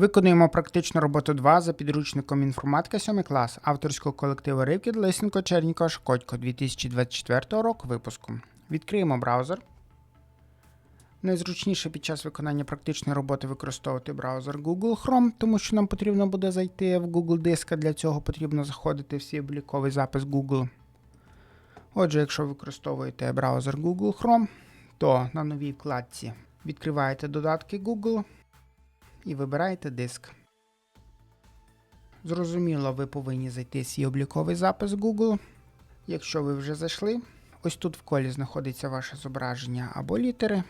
Виконуємо практичну роботу 2 за підручником інформатика 7 клас авторського колективу Ривкіт Лисенко Чернікова Шкодько 2024 року випуску. Відкриємо браузер. Найзручніше під час виконання практичної роботи використовувати браузер Google Chrome, тому що нам потрібно буде зайти в Google Диск, а для цього потрібно заходити в свій обліковий запис Google. Отже, якщо використовуєте браузер Google Chrome, то на новій вкладці відкриваєте додатки Google і вибираєте диск. Зрозуміло, ви повинні зайти свій обліковий запис Google. Якщо ви вже зайшли, ось тут в колі знаходиться ваше зображення або літери,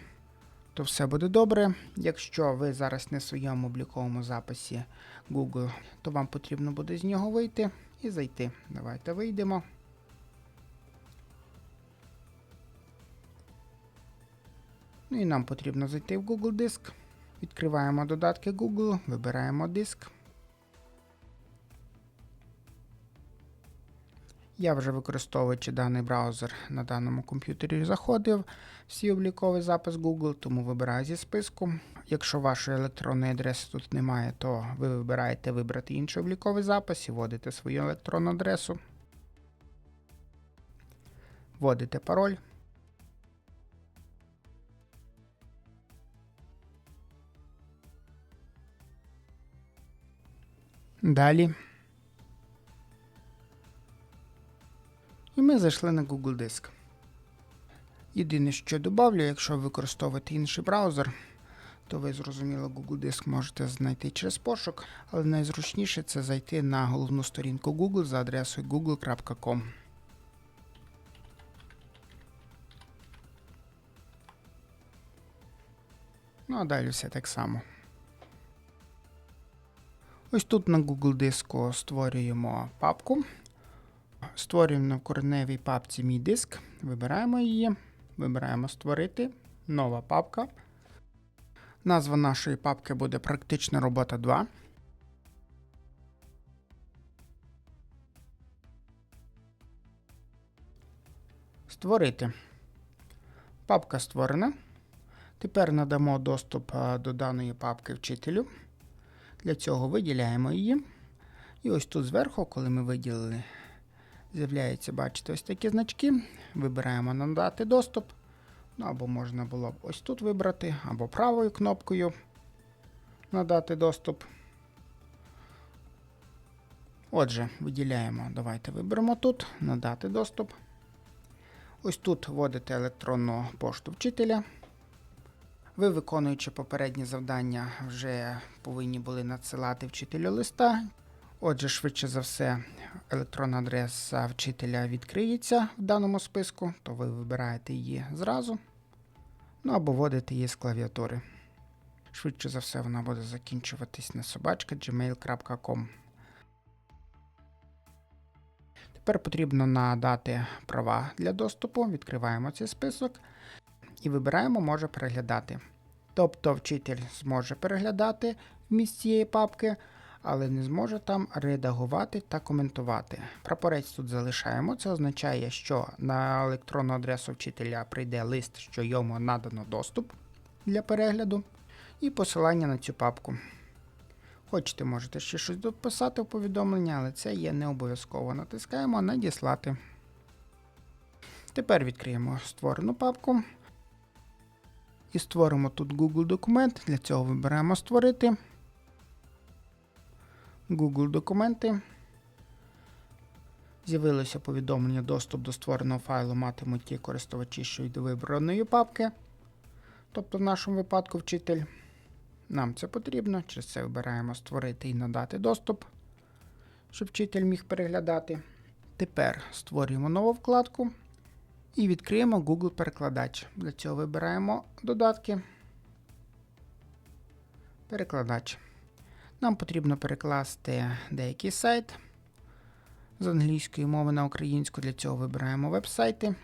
то все буде добре. Якщо ви зараз не в своєму обліковому записі Google, то вам потрібно буде з нього вийти і зайти. Давайте вийдемо. Ну і нам потрібно зайти в Google Диск. Відкриваємо додатки Google, вибираємо диск. Я вже використовуючи даний браузер на даному комп'ютері заходив в свій обліковий запис Google, тому вибираю зі списку. Якщо вашої електронної адреси тут немає, то ви вибираєте вибрати інший обліковий запис і вводите свою електронну адресу. Вводите пароль. Далі. І ми зайшли на Google Диск. Єдине, що добавлю, якщо ви використовуєте інший браузер, то ви зрозуміло Google Диск можете знайти через пошук, але найзручніше це зайти на головну сторінку Google за адресою google.com. Ну а далі все так само. Ось тут на Google диску створюємо папку. Створюємо в кореневій папці мій диск. Вибираємо її. Вибираємо Створити. Нова папка. Назва нашої папки буде Практична робота 2. Створити. Папка створена. Тепер надамо доступ до даної папки вчителю. Для цього виділяємо її. І ось тут зверху, коли ми виділили, з'являється, бачите, ось такі значки. Вибираємо надати доступ. Ну, або можна було б ось тут вибрати, або правою кнопкою надати доступ. Отже, виділяємо, давайте виберемо тут, надати доступ. Ось тут вводите електронну пошту вчителя. Ви, виконуючи попередні завдання, вже повинні були надсилати вчителю листа. Отже, швидше за все, електронна адреса вчителя відкриється в даному списку, то ви вибираєте її зразу. Ну або вводите її з клавіатури. Швидше за все, вона буде закінчуватись на собачка gmail.com. Тепер потрібно надати права для доступу. Відкриваємо цей список і вибираємо може переглядати. Тобто вчитель зможе переглядати вміст цієї папки, але не зможе там редагувати та коментувати. Прапорець тут залишаємо. Це означає, що на електронну адресу вчителя прийде лист, що йому надано доступ для перегляду, і посилання на цю папку. Хочете, можете ще щось дописати в повідомлення, але це є не обов'язково. Натискаємо Надіслати. Тепер відкриємо створену папку. І створимо тут Google документ. Для цього вибираємо Створити. Google документи. З'явилося повідомлення доступ до створеного файлу матимуть ті користувачі, що йде вибраної папки. Тобто, в нашому випадку вчитель. Нам це потрібно. Через це вибираємо Створити і надати доступ, щоб вчитель міг переглядати. Тепер створюємо нову вкладку. І відкриємо Google перекладач. Для цього вибираємо додатки. Перекладач. Нам потрібно перекласти деякий сайт з англійської мови на українську. Для цього вибираємо веб-сайти.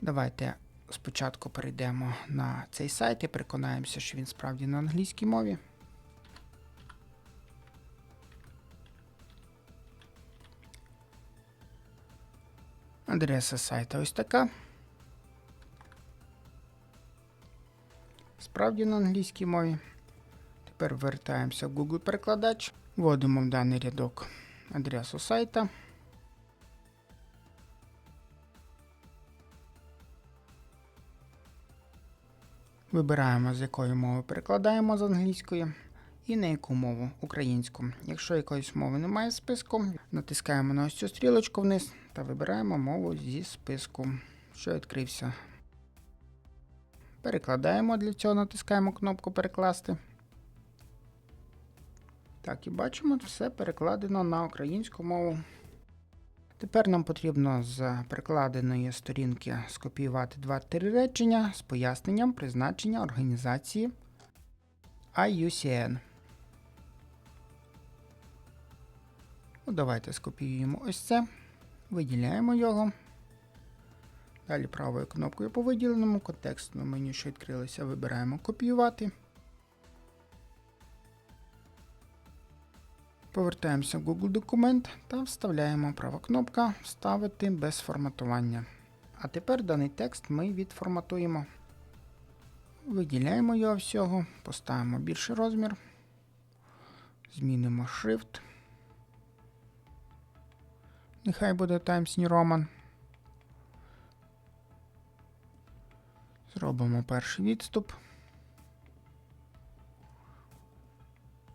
Давайте спочатку перейдемо на цей сайт і переконаємося, що він справді на англійській мові. Адреса сайта ось така. Справді на англійській мові. Тепер вертаємося в Google перекладач, вводимо в даний рядок адресу сайта. Вибираємо, з якої мови перекладаємо з англійської і на яку мову українську. Якщо якоїсь мови немає в списку, натискаємо на ось цю стрілочку вниз та вибираємо мову зі списку, що відкрився. Перекладаємо для цього, натискаємо кнопку Перекласти. Так, і бачимо, все перекладено на українську мову. Тепер нам потрібно з перекладеної сторінки скопіювати два-три речення з поясненням призначення організації IUCN. Ну, давайте скопіюємо ось це, виділяємо його. Далі правою кнопкою по виділеному контекстному меню, що відкрилося, вибираємо копіювати. Повертаємося в Google документ та вставляємо права кнопка Вставити без форматування. А тепер даний текст ми відформатуємо. Виділяємо його всього, поставимо більший розмір, змінимо шрифт. Нехай буде Times New Roman. Зробимо перший відступ.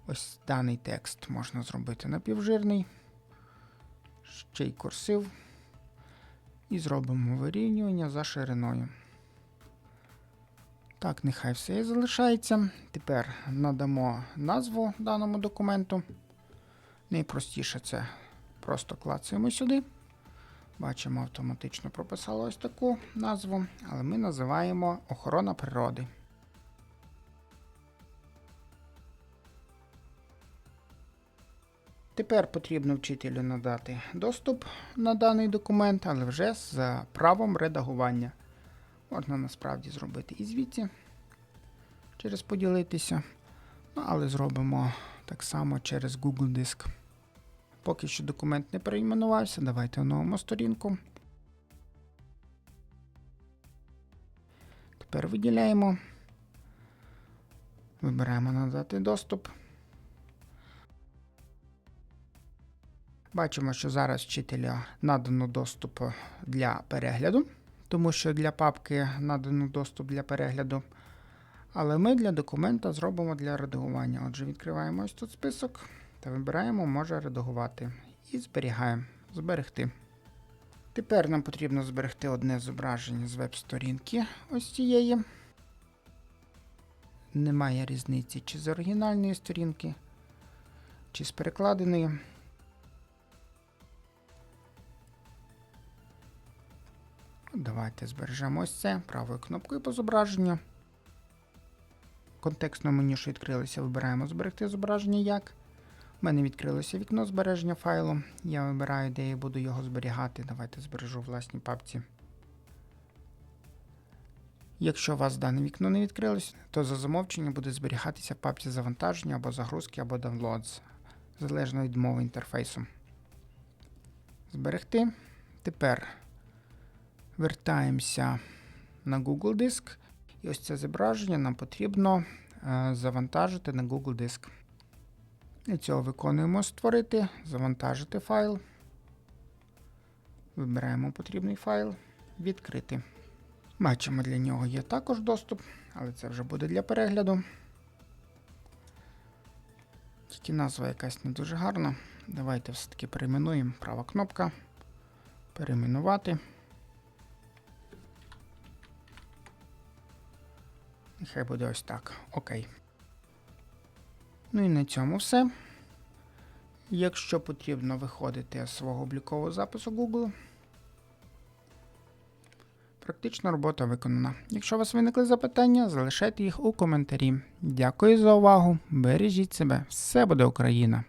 Ось даний текст можна зробити напівжирний, ще й курсив. І зробимо вирівнювання за шириною. Так, нехай все і залишається. Тепер надамо назву даному документу. Найпростіше це просто клацаємо сюди. Бачимо, автоматично прописало ось таку назву, але ми називаємо охорона природи. Тепер потрібно вчителю надати доступ на даний документ, але вже з правом редагування. Можна насправді зробити і звідси через поділитися. Ну, але зробимо так само через Google Диск. Поки що документ не перейменувався, давайте оновимо сторінку. Тепер виділяємо. Вибираємо надати доступ. Бачимо, що зараз вчителя надано доступ для перегляду, тому що для папки надано доступ для перегляду. Але ми для документа зробимо для редагування. Отже, відкриваємо ось тут список та вибираємо може редагувати. І зберігаємо. Зберегти. Тепер нам потрібно зберегти одне зображення з веб-сторінки ось цієї. Немає різниці чи з оригінальної сторінки, чи з перекладеної. Давайте збережемо ось це правою кнопкою по зображенню. Контекстно меню, що відкрилося, вибираємо зберегти зображення як. У мене відкрилося вікно збереження файлу. Я вибираю, де я буду його зберігати. Давайте збережу в власній папці. Якщо у вас дане вікно не відкрилось, то за замовчення буде зберігатися в папці завантаження або загрузки, або downloads, залежно від мови інтерфейсу. Зберегти. Тепер вертаємося на Google Диск. І ось це зображення нам потрібно е, завантажити на Google Диск. Для цього виконуємо Створити, завантажити файл. Вибираємо потрібний файл, відкрити. Бачимо, для нього є також доступ, але це вже буде для перегляду. Тільки назва якась не дуже гарна. Давайте все-таки перейменуємо права кнопка. Перейменувати. Нехай буде ось так. Окей. Ну і на цьому все. Якщо потрібно виходити з свого облікового запису Google, практична робота виконана. Якщо у вас виникли запитання, залишайте їх у коментарі. Дякую за увагу. Бережіть себе. Все буде Україна!